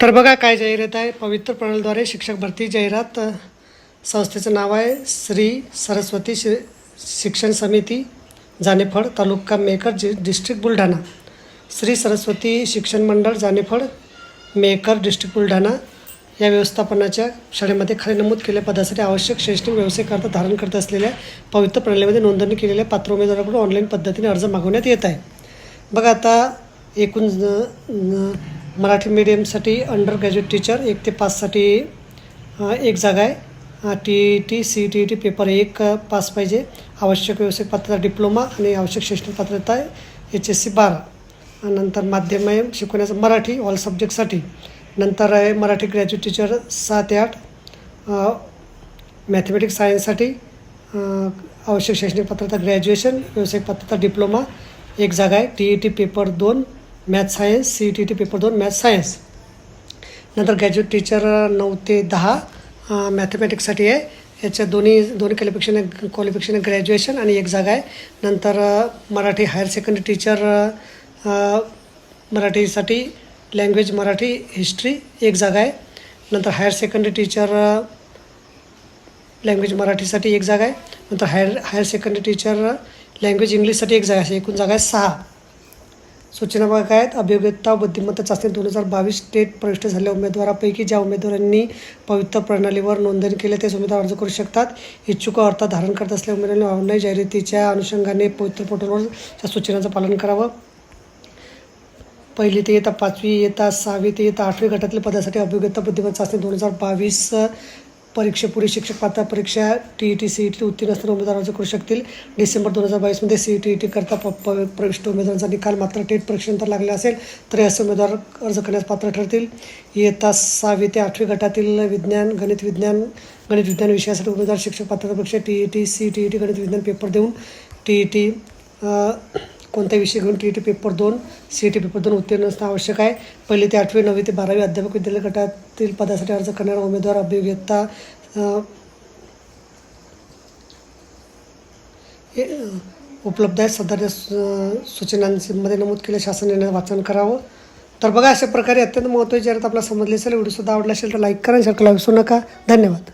तर बघा काय जाहिरात आहे. पवित्र प्रणालीद्वारे शिक्षक भरती जाहिरात संस्थेचं नाव आहे श्री सरस्वती शि शिक्षण समिती जानेफळ तालुका मेकर जि डिस्ट्रिक्ट बुलढाणा. श्री सरस्वती शिक्षण मंडळ जानेफळ मेकर डिस्ट्रिक्ट बुलढाणा या व्यवस्थापनाच्या शाळेमध्ये खाली नमूद केलेल्या पदासाठी आवश्यक शैक्षणिक व्यवसायकर्ता धारण करत असलेल्या पवित्र प्रणालीमध्ये नोंदणी केलेल्या पात्र उमेदवाराकडून ऑनलाईन पद्धतीने अर्ज मागवण्यात येत आहे. बघा आता एकूण मराठी मीडियमसाठी अंडर ग्रॅज्युएट टीचर एक ते पाचसाठी एक जागा आहे. T E T C T E T paper एक पास पाहिजे. आवश्यक व्यावसायिक पात्रता डिप्लोमा आणि आवश्यक शैक्षणिक पात्रता आहे. एच एस सी बारा. नंतर माध्यम आहे शिकवण्याचं मराठी ऑल सब्जेक्टसाठी नंतर आहे मराठी ग्रॅज्युएट टीचर सात ते आठ. मॅथमॅटिक्स सायन्ससाठी आवश्यक शैक्षणिक पात्रता ग्रॅज्युएशन व्यावसायिक पात्रता डिप्लोमा एक जागा आहे. टी ई टी पेपर दोन. Math science C T T paper दोन मॅथ सायन्स नंतर ग्रॅज्युएट टीचर नऊ ते दहा मॅथमॅटिक्ससाठी आहे. याच्या दोन्ही दोन्ही क्वालिफिकेशन क्वालिफिकेशन ग्रॅज्युएशन आणि एक जागा आहे. नंतर मराठी हायर सेकंडरी टीचर मराठीसाठी लँग्वेज मराठी हिस्ट्री एक जागा आहे. नंतर हायर सेकंडरी टीचर लँग्वेज मराठीसाठी एक जागा आहे. नंतर higher higher secondary teacher language इंग्लिशसाठी एक जागा आहे. एकूण जागा आहे सहा. सूचना भाग आहेत अभियोग्यता बुद्धिमत्ता चाचणी दोन हजार बावीस स्टेट प्रविष्ट झालेल्या उमेदवारापैकी ज्या उमेदवारांनी पवित्र प्रणालीवर नोंदणी केली तेच उमेदवार अर्ज करू शकतात. इच्छुक अर्थ धारण करत असलेल्या उमेदवारांनी ऑनलाईन जाहिरातीच्या अनुषंगाने पवित्र पोर्टलवर त्या सूचनांचं पालन करावं. पहिली ते येता पाचवी येता सहावी ते येता आठवी गटातील पदासाठी अभियोग्यता बुद्धिमत्ता चाचणी दोन हजार बावीस परीक्षेपूर्वी शिक्षक पात्रता परीक्षा T E T C E T उत्तीर्ण असणारे उमेदवारांचे अर्ज करू शकतील. डिसेंबर दोन हजार बावीसमध्ये C E T E T करता प प्रविष्ट उमेदवारांचा निकाल मात्र टेट परीक्षेनंतर लागला असेल तर असे उमेदवार अर्ज करण्यास पात्र ठरतील. इयत्ता सहावी ते आठवी गटातील विज्ञान गणित विज्ञान गणित विज्ञान विषयासाठी उमेदवार शिक्षक पात्रता परीक्षा T E T C T E T गणित विज्ञान पेपर देऊन टी ई टी कोणता विषय घेऊन टी ई टी पेपर दोन सी ई टी पेपर दोन उत्तीर्ण असणं आवश्यक आहे. पहिली ते आठवी नववी ते बारावी अध्यापक विद्यालय गटातील पदासाठी अर्ज करणारा उमेदवार अभियोग्यता हे, उपलब्ध आहेत सध्याच्या सूचनांमध्ये नमूद केले शासन निर्णय वाचन करावं. तर बघा अशा प्रकारे अत्यंत महत्त्वाची जाहिरात आपला समजली असेल व्हिडिओसुद्धा आवडला असेल तर लाईक करा शेअर करायला विसरू नका. धन्यवाद.